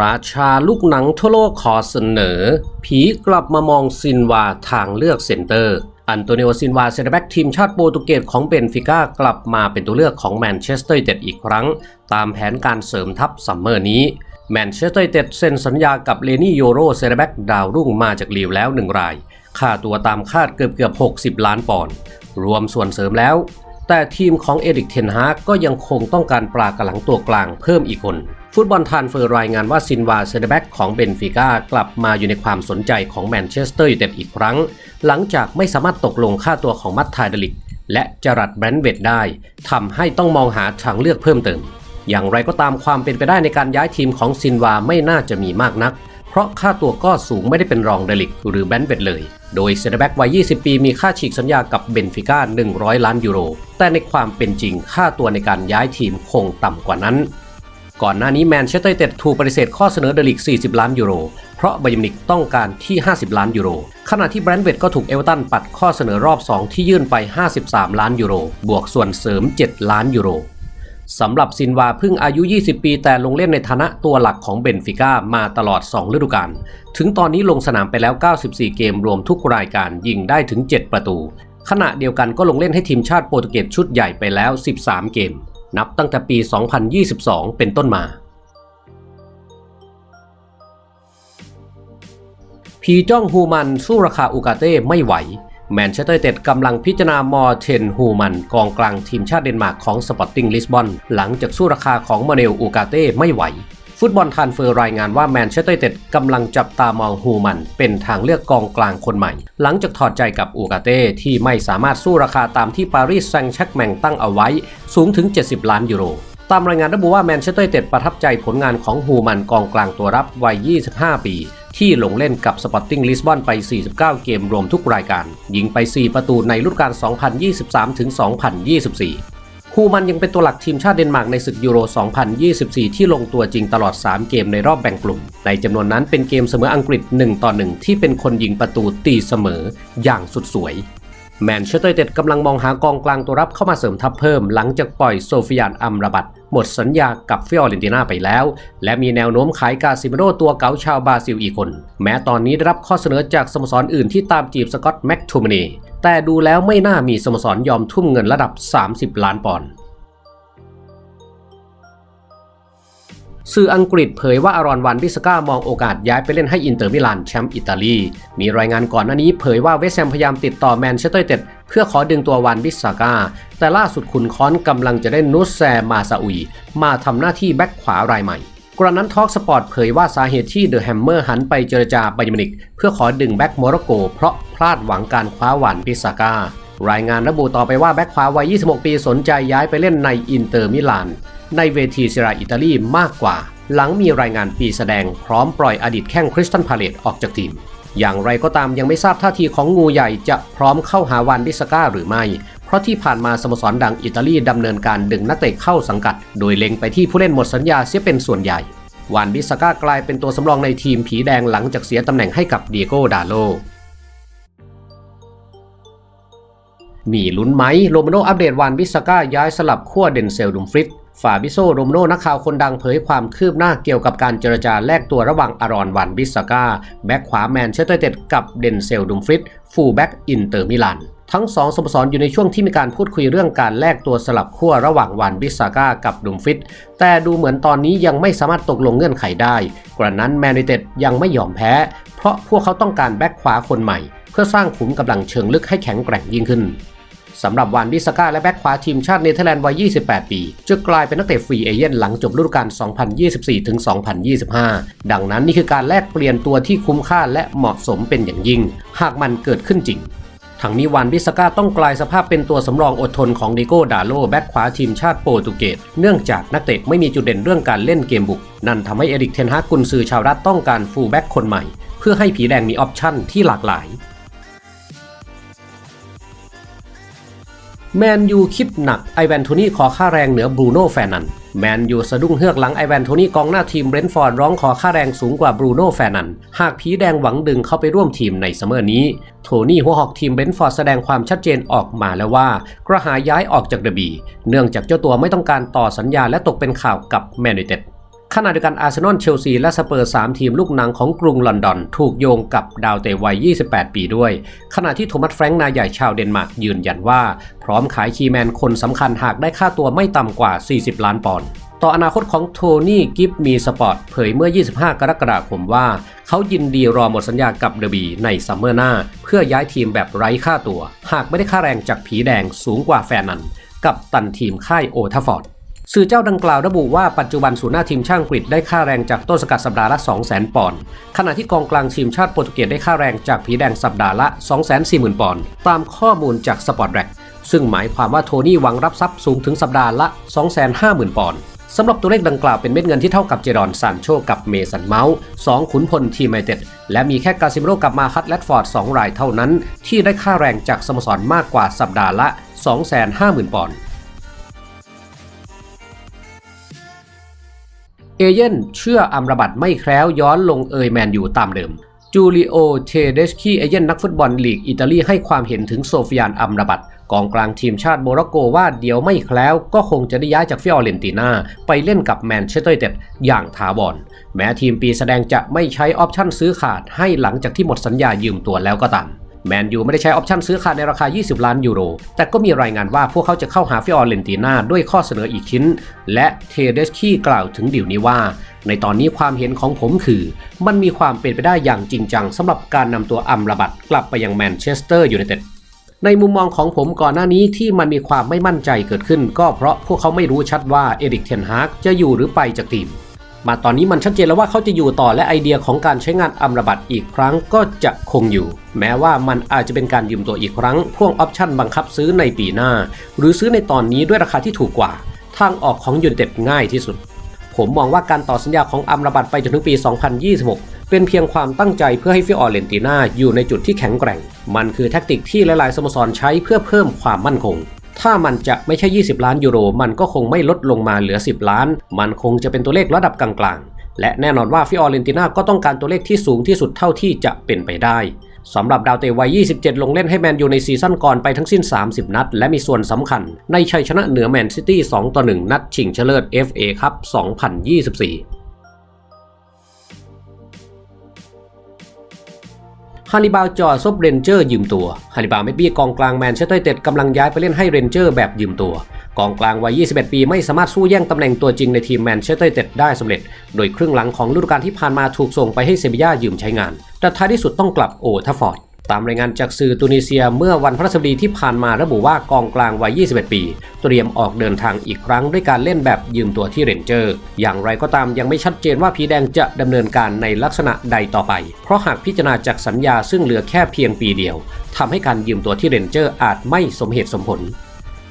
ราชาลูกหนังทั่วโลกขอเสนอ ผีกลับมามองซินวาทางเลือกเซนเตอร์ อันโตนิโอซินวาเซนเตอร์แบ็กทีมชาติโปรตุเกสของเบนฟิก้ากลับมาเป็นตัวเลือกของแมนเชสเตอร์เต็ดอีกครั้ง ตามแผนการเสริมทัพซัมเมอร์นี้แมนเชสเตอร์เต็ดเซ็นสัญญากับเลนี่โยโรเซนเตอร์แบ็กดาวรุ่งมาจากลีวแล้วหนึ่งราย ค่าตัวตามคาดเกือบเกือบ 60 ล้านปอนด์รวมส่วนเสริมแล้ว แต่ทีมของเอริกเทนฮากก็ยังคงต้องการปลากระหลังตัวกลางเพิ่มอีกคน ฟุตบอลทานเฟอร์รายงานว่าซินวาเซเดแบ็กของเบนฟิก้ากลับมาอยู่ในความสนใจของแมนเชสเตอร์ยูไนเต็ดอีกครั้ง หลังจากไม่สามารถตกลงค่าตัวของมัตไทเดลิก และจรัดแบรนด์เวดได้ทำให้ต้องมองหาทางเลือกเพิ่มเติม อย่างไรก็ตามความเป็นไปได้ในการย้ายทีมของซินวาไม่น่าจะมีมากนัก เพราะค่าตัวก็สูงไม่ได้เป็นรองเดลิก หรือแบนเวดเลย โดยเซนเตอร์แบ็กวัย 20 ปีมีค่าฉีกสัญญากับเบนฟิก้า 100 ล้านยูโร แต่ในความเป็นจริงค่าตัวในการย้ายทีมคงต่ำกว่านั้น ก่อนหน้านี้แมนเชสเตอร์ยูไนเต็ดถูกปฏิเสธข้อเสนอเดลิก 40 ล้านยูโร เพราะบายมิวนิกต้องการที่ 50 ล้านยูโร ขณะที่แบรนด์เวดก็ถูกเอเวอร์ตันปัดข้อเสนอรอบ 2 ที่ยื่นไป 53 ล้านยูโร บวกส่วนเสริม 7 ล้านยูโรสำหรับซินวาเพิ่งอายุ 20 ปีแต่ลงเล่นในฐานะตัวหลักของเบนฟิก้ามาตลอด 2 ฤดูกาล ถึงตอนนี้ลงสนามไปแล้ว 94 เกมรวมทุกรายการยิงได้ถึง 7 ประตู ขณะเดียวกันก็ลงเล่นให้ทีมชาติโปรตุเกสชุดใหญ่ไปแล้ว 13 เกม นับตั้งแต่ปี 2022 เป็นต้นมา พีจ้องฮูมันสู้ราคาอูกาเต้ไม่ไหว แมนเชสเตอร์เต็ดกำลังพิจารณามอร์เทนฮูมันกองกลางทีมชาติเดนมาร์กของสปอร์ติ้งลิสบอนหลังจากสู้ราคาของมาเนลอูกาเต้ไม่ไหว ฟุตบอลทานเฟอร์รายงานว่าแมนเชสเตอร์เต็ดกำลังจับตามองฮูมัน เป็นทางเลือกกองกลางคนใหม่ หลังจากถอดใจกับอูกาเต้ที่ไม่สามารถสู้ราคาตามที่ปารีสแซงต์แชร์กแมงตั้งเอาไว้ สูงถึง 70 ล้านยูโรตามรายงานระบุว่าแมนเชสเตอร์เต็ดประทับใจผลงานของฮูมันกองกลางตัวรับวัย 25 ปี ที่ลงเล่นกับสปอร์ติ้งลิสบอนไป 49 เกมรวมทุกรายการ ยิงไป 4 ประตูในฤดูกาล2023-2024 ฮูมันยังเป็นตัวหลักทีมชาติเดนมาร์กในศึกยูโร 2024 ที่ลงตัวจริงตลอด 3 เกมในรอบแบ่งกลุ่ม ในจำนวนนั้นเป็นเกมเสมออังกฤษ 1 ต่อ 1 ที่เป็นคนยิงประตูตีเสมออย่างสุดสวย แมนเชสเตอร์เต็ดกำลังมองหากองกลางตัวรับเข้ามาเสริมทัพเพิ่มหลังจากปล่อยโซฟิยานอัมราบัตหมดสัญญากับฟิออเรนติน่าไปแล้ว และมีแนวโน้มขายกาซิเมโรตัวเก๋าชาวบราซิลอีกคน แม้ตอนนี้ได้รับข้อเสนอจากสโมสรอื่นที่ตามจีบสกอตแม็กทูมเนแต่ดูแล้วไม่น่ามีสโมสรยอมทุ่มเงินระดับ 30 ล้านปอนด์ สื่ออังกฤษเผยว่าอารอนวันบิสก้ามองโอกาสย้ายไปเล่นให้อินเตอร์มิลานแชมป์อิตาลี มีรายงานก่อนหน้านี้เผยว่าเวสแฮมพยายามติดต่อแมนเชสเตอร์ยูไนเต็ดเพื่อขอดึงตัววันบิสก้า แต่ล่าสุดขุนค้อนกำลังจะได้นุสแซมาซาอุย มาทำหน้าที่แบ็คขวารายใหม่กรณนั้นทอล์กสปอร์ตเผยว่าสาเหตุที่เดอะแฮมเมอร์หันไปเจรจาไบมินิก เพื่อขอดึงแบ็คโมร็อกโก เพราะพลาดหวังการคว้าวันบิสก้ารายงานระบุต่อไปว่าแบ็คขวาวัย 26 ปีสนใจย้ายไปเล่นในอินเตอร์มิลาน ในเวทีเซราอิตาลีมากกว่า หลังมีรายงานปีแสดงพร้อมปล่อยอดีตแข้งคริสตันพาเลตออกจากทีม อย่างไรก็ตามยังไม่ทราบท่าทีของงูใหญ่จะพร้อมเข้าหาวันบิสก้าหรือไม่ เพราะที่ผ่านมาสโมสรดังอิตาลีดำเนินการดึงนักเตะเข้าสังกัด โดยเล็งไปที่ผู้เล่นหมดสัญญาเสียเป็นส่วนใหญ่วานบิสก้ากลายเป็นตัวสำรองในทีมผีแดงหลังจากเสียตำแหน่งให้กับเดียโกดาโล มีลุ้นไหม โรมาโนอัปเดตวานบิสก้าย้ายสลับขั้วเดนเซลดุมฟริต ฟาบิโซโรมโนนักข่าวคนดังเผยความคืบหน้าเกี่ยวกับการเจรจาแลกตัวระหว่างอารอนวันบิสก้าแบ็กขวาแมนเชสเตอร์ยูไนเต็ดกับเดนเซลดุมฟริตฟูลแบ็กอินเตอร์มิลานทั้งสองสโมสรอยู่ในช่วงที่มีการพูดคุยเรื่องการแลกตัวสลับขั้วระหว่างวันบิสาก้ากับดุมฟิต แต่ดูเหมือนตอนนี้ยังไม่สามารถตกลงเงื่อนไขได้ กระนั้นแมนยูเต็ดยังไม่ยอมแพ้ เพราะพวกเขาต้องการแบ็กขวาคนใหม่ เพื่อสร้างขุมกำลังเชิงลึกให้แข็งแกร่งยิ่งขึ้น สำหรับวานบิสก้าและแบ็คขวาทีมชาติเนเธอร์แลนด์วัย 28 ปี จะกลายเป็นนักเตะฟรีเอเย่นหลังจบฤดูกาล 2024-2025 ดังนั้นนี่คือการแลกเปลี่ยนตัวที่คุ้มค่าและเหมาะสมเป็นอย่างยิ่ง หากมันเกิดขึ้นจริงทั้งนี้วานบิสก้าต้องกลายสภาพเป็นตัวสำรองอดทนของดิโก้ดาโลแบ็คขวาทีมชาติโปรตุเกส เนื่องจากนักเตะไม่มีจุดเด่นเรื่องการเล่นเกมบุก นั่นทำให้เอริกเทนฮากกุนซือชาวรัฐต้องการฟูลแบ็คคนใหม่ เพื่อให้ผีแดงมีออปชั่นที่หลากหลาย แมนยูคิดหนักไอแวนโทนี่ขอค่าแรงเหนือบรูโน่แฟนันแมนยูสะดุ้งเฮือกหลังไอแวนโทนี่กองหน้าทีมเบรนฟอร์ดร้องขอค่าแรงสูงกว่าบรูโน่แฟนันหากผีแดงหวังดึงเข้าไปร่วมทีมในซัมเมอร์นี้ โทนี่หัวหอกทีมเบรนฟอร์ดแสดงความชัดเจนออกมาแล้วว่า กระหายย้ายออกจากเดบีเนื่องจากเจ้าตัวไม่ต้องการต่อสัญญาและตกเป็นข่าวกับแมนยูเต็ด ขณะเดียวกันอาร์เซนอลเชลซีและสเปอร์3ทีมลูกหนังของกรุงลอนดอน ถูกโยงกับดาวเตะวัย 28 ปีด้วย ขณะที่โทมัสแฟรงค์นายใหญ่ชาวเดนมาร์กยืนยันว่า พร้อมขายคีแมนคนสำคัญหากได้ค่าตัวไม่ต่ำกว่า 40 ล้านปอนด์ต่ออนาคตของโทนี่กิฟมีสปอร์ตเผยเมื่อ 25 กรกฎาคมว่า เขายินดีรอหมดสัญญากับเดบีในซัมเมอร์หน้า เพื่อย้ายทีมแบบไร้ค่าตัว หากไม่ได้ค่าแรงจากผีแดงสูงกว่าแฟนนันกับตันทีมค่ายโอทัฟฟอร์ด สื่อเจ้าดังกล่าวระบุว่าปัจจุบันศูนย์หน้าทีมชาติอังกได้ค่าแรงจากต้นสกัดสัปดาห์ละ 200,000 ปอนด์ขณะที่กองกลางทีมชาติโปรตุเกสได้ค่าแรงจากผีแดงสัปดาห์ละ 240,000 ปอนด์ตามข้อมูลจากสปอร์ตแร็กซึ่งหมายความว่าโทนี่หวังรับทรัพย์สูงถึงสัปดาห์ละ 250,000 ปอนด์สำหรับตัวเลขดังกล่าวเป็นเม็ดเงินที่เท่ากับเจรอนซานโชกับเมสันเมาส์สองขุนพลทีมไมเต็ด และมีแค่กาซิเมโรกับมาคัตแลดฟอร์ด 2 รายเท่านั้น ที่ได้ค่าแรงจากสโมสรมากกว่าสัปดาห์ละ 250,000 ปอนด์ เอเย่นเชื่ออัมรบัตไม่แคล้วย้อนลงเอยแมนอยู่ตามเดิม จูริโอ เทเดสคีเอเย่นนักฟุตบอลลีกอิตาลีให้ความเห็นถึงโซฟิยานอัมรบัตกองกลางทีมชาติโมร็อกโกว่าเดี๋ยวไม่แคล้วก็คงจะได้ย้ายจากฟิออเรนตินาไปเล่นกับแมนเชสเตอร์ยูไนเต็ดอย่างถาวรแม้ทีมปีแสดงจะไม่ใช้ออปชั่นซื้อขาดให้หลังจากที่หมดสัญญายืมตัวแล้วก็ตาม แมนยูไม่ได้ใช้ออปชั่นซื้อขาดในราคา 20 ล้านยูโร แต่ก็มีรายงานว่าพวกเขาจะเข้าหาฟิออเรนติน่าด้วยข้อเสนออีกชิ้น และเทเดสคีกล่าวถึงดิวนี้ว่า ในตอนนี้ความเห็นของผมคือ มันมีความเป็นไปได้อย่างจริงจังสำหรับการนำตัวอัมราบัตกลับไปยังแมนเชสเตอร์ยูไนเต็ดในมุมมองของผมก่อนหน้านี้ที่มันมีความไม่มั่นใจเกิดขึ้น ก็เพราะพวกเขาไม่รู้ชัดว่าเอริกเทนฮากจะอยู่หรือไปจากทีม มาตอนนี้มันชัดเจนแล้วว่าเขาจะอยู่ต่อและไอเดียของการใช้งานอัมรบัตอีกครั้งก็จะคงอยู่ แม้ว่ามันอาจจะเป็นการยืมตัวอีกครั้งพ่วงออปชั่นบังคับซื้อในปีหน้า หรือซื้อในตอนนี้ด้วยราคาที่ถูกกว่า ทางออกของยูนเต็ดง่ายที่สุด ผมมองว่าการต่อสัญญาของอัมรบัตไปจนถึงปี 2026 เป็นเพียงความตั้งใจเพื่อให้ฟิออเรนติน่าอยู่ในจุดที่แข็งแกร่ง มันคือแทคติกที่หลายๆสโมสรใช้เพื่อเพิ่มความมั่นคง ถ้ามันจะไม่ใช่ 20 ล้านยูโร มันก็คงไม่ลดลงมาเหลือ 10 ล้าน มันคงจะเป็นตัวเลขระดับกลางๆ และแน่นอนว่าฟิออเรนติน่าก็ต้องการตัวเลขที่สูงที่สุดเท่าที่จะเป็นไปได้สำหรับดาวเตะวัย 27 ลงเล่นให้แมนยูในซีซั่นก่อนไปทั้งสิ้น 30 นัด และมีส่วนสำคัญ ในชัยชนะเหนือแมนซิตี้ 2 ต่อ 1 นัดชิงชนะเลิศ FA ครับ 2024 ฮานิบาลจอซบเรนเจอร์ยืมตัวฮานิบาลเมดบี้กองกลางแมนเชสเตอร์ไนเต็ดกำลังย้ายไปเล่นให้เรนเจอร์แบบยืมตัว กองกลางวัย 21 ปีไม่สามารถสู้แย่งตำแหน่งตัวจริงในทีมแมนเชสเตอร์ไนเต็ดได้สำเร็จ โดยครึ่งหลังของฤดูกาลที่ผ่านมาถูกส่งไปให้เซบีย่ายืมใช้งาน แต่ท้ายที่สุดต้องกลับโอทัฟฟอร์ด ตามรายงานจากสื่อตุนิเซียเมื่อวันพฤหัสบดีที่ผ่านมาระบุว่ากองกลางวัย 21 ปี เตรียมออกเดินทางอีกครั้งด้วยการเล่นแบบยืมตัวที่เรนเจอร์ อย่างไรก็ตามยังไม่ชัดเจนว่าผีแดงจะดำเนินการในลักษณะใดต่อไป เพราะหากพิจารณาจากสัญญาซึ่งเหลือแค่เพียงปีเดียวทำให้การยืมตัวที่เรนเจอร์อาจไม่สมเหตุสมผล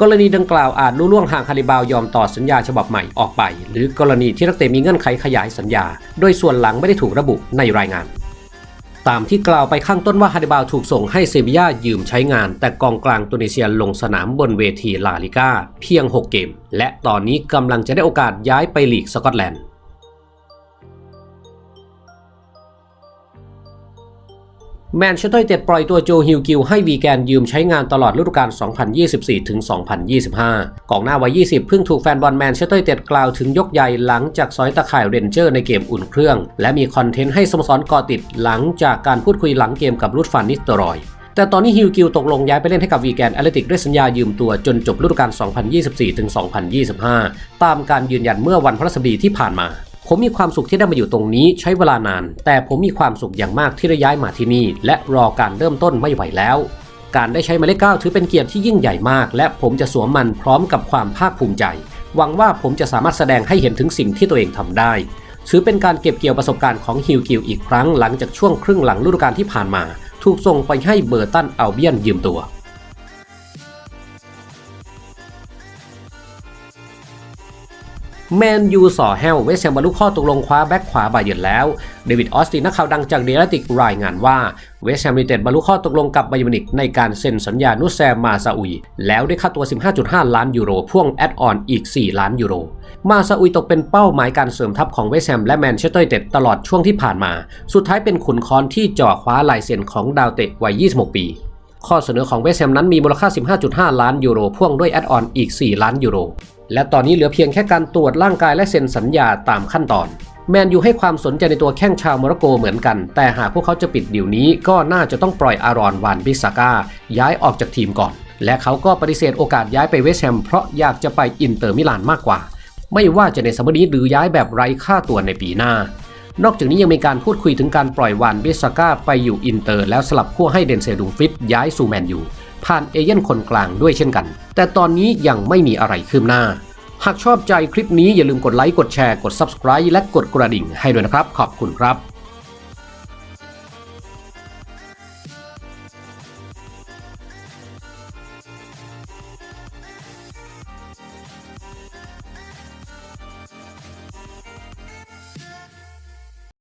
กรณีดังกล่าวอาจลุล่วงหากคาริบาวยอมต่อสัญญาฉบับใหม่ออกไป หรือกรณีที่นักเตะมีเงื่อนไขขยายสัญญา โดยส่วนหลังไม่ได้ถูกระบุในรายงาน ตามที่กล่าวไปข้างต้นว่าฮาริบาลถูกส่งให้เซบีย่ายืมใช้งาน แต่กองกลางตุนิเซียลงสนามบนเวทีลาลิก้าเพียง 6 เกม และตอนนี้กำลังจะได้โอกาสย้ายไปลีกสกอตแลนด์ แมนเชสเตอร์ยูไนเต็ดปล่อยตัวโจฮิลกิลให้วีแกนยืมใช้งานตลอดฤดูกาล 2024-2025 กองหน้าวัย 20 เพิ่งถูกแฟนบอลแมนเชสเตอร์ยูไนเต็ดกล่าวถึงยกใหญ่หลังจากซอยตะข่ายเรนเจอร์ในเกมอุ่นเครื่อง และมีคอนเทนต์ให้สโมสรก่อติดหลังจากการพูดคุยหลังเกมกับรูดฟานนิสเตอรอยแต่ตอนนี้ฮิลกิลตกลงย้ายไปเล่นให้กับวีแกนแอตเลติกด้วยสัญญายืมตัวจนจบฤดูกาล 2024-2025 ตามการยืนยันเมื่อวันพฤหัสบดีที่ผ่านมา ผมมีความสุขที่ได้มาอยู่ตรงนี้ใช้เวลานาน แต่ผมมีความสุขอย่างมากที่ได้ย้ายมาที่นี่ และรอการเริ่มต้นไม่ไหวแล้ว การได้ใช้หมายเลขเก้าถือเป็นเกียรติที่ยิ่งใหญ่มาก และผมจะสวมมันพร้อมกับความภาคภูมิใจ หวังว่าผมจะสามารถแสดงให้เห็นถึงสิ่งที่ตัวเองทำได้ ถือเป็นการเก็บเกี่ยวประสบการณ์ของฮิลกิลอีกครั้งหลังจากช่วงครึ่งหลังฤดูกาลที่ผ่านมา ถูกส่งไปให้เบอร์ตันเอัลเบียนยืมตัว แมนยูส่อแฮลเวสแฮมบรรลุข้อตกลงคว้าแบ็กขวาบาเยิร์นแล้วเดวิดออสตินนักข่าวดังจากเดลติกรายงานว่าเวสแฮมยูไนเต็ดบรรลุข้อตกลงกับบาเยิร์นมินิกในการเซ็นสัญญานุแซมมาซาอุย แล้วได้ค่าตัว 15.5 ล้านยูโรพ่วงแอดออนอีก 4 ล้านยูโร มาซาอุยตกเป็นเป้าหมายการเสริมทัพของเวสแฮมและแมนเชสเตอร์ยูไนเต็ดตลอดช่วงที่ผ่านมา สุดท้ายเป็นขุนค้อนที่จ่อคว้าลายเซ็นของดาวเตะวัย 26 ปีข้อเสนอของเวสแฮมนั้นมีมูลค่า 15.5 ล้านยูโรพ่วงด้วยแอดออนอีก 4 ล้านยูโร และตอนนี้เหลือเพียงแค่การตรวจร่างกายและเซ็นสัญญาตามขั้นตอน แมนยูให้ความสนใจในตัวแข้งชาวโมร็อกโกเหมือนกัน แต่หากพวกเขาจะปิดดีลนี้ก็น่าจะต้องปล่อยอารอนวานบิซาก้าย้ายออกจากทีมก่อน และเขาก็ปฏิเสธโอกาสย้ายไปเวสแฮมเพราะอยากจะไปอินเตอร์มิลานมากกว่า ไม่ว่าจะในซัมเมอร์นี้หรือย้ายแบบไร้ค่าตัวในปีหน้านอกจากนี้ยังมีการพูดคุยถึงการปล่อยวานบิซาก้าไปอยู่อินเตอร์ แล้วสลับขั้วให้เดนเซดุงฟิตย้ายสู่แมนยู ผ่านเอเย่นคนกลางด้วยเช่นกัน แต่ตอนนี้ยังไม่มีอะไรคืบหน้า หากชอบใจคลิปนี้อย่าลืมกดไลค์กดแชร์กด Subscribe และกดกระดิ่งให้ด้วยนะครับ ขอบคุณครับ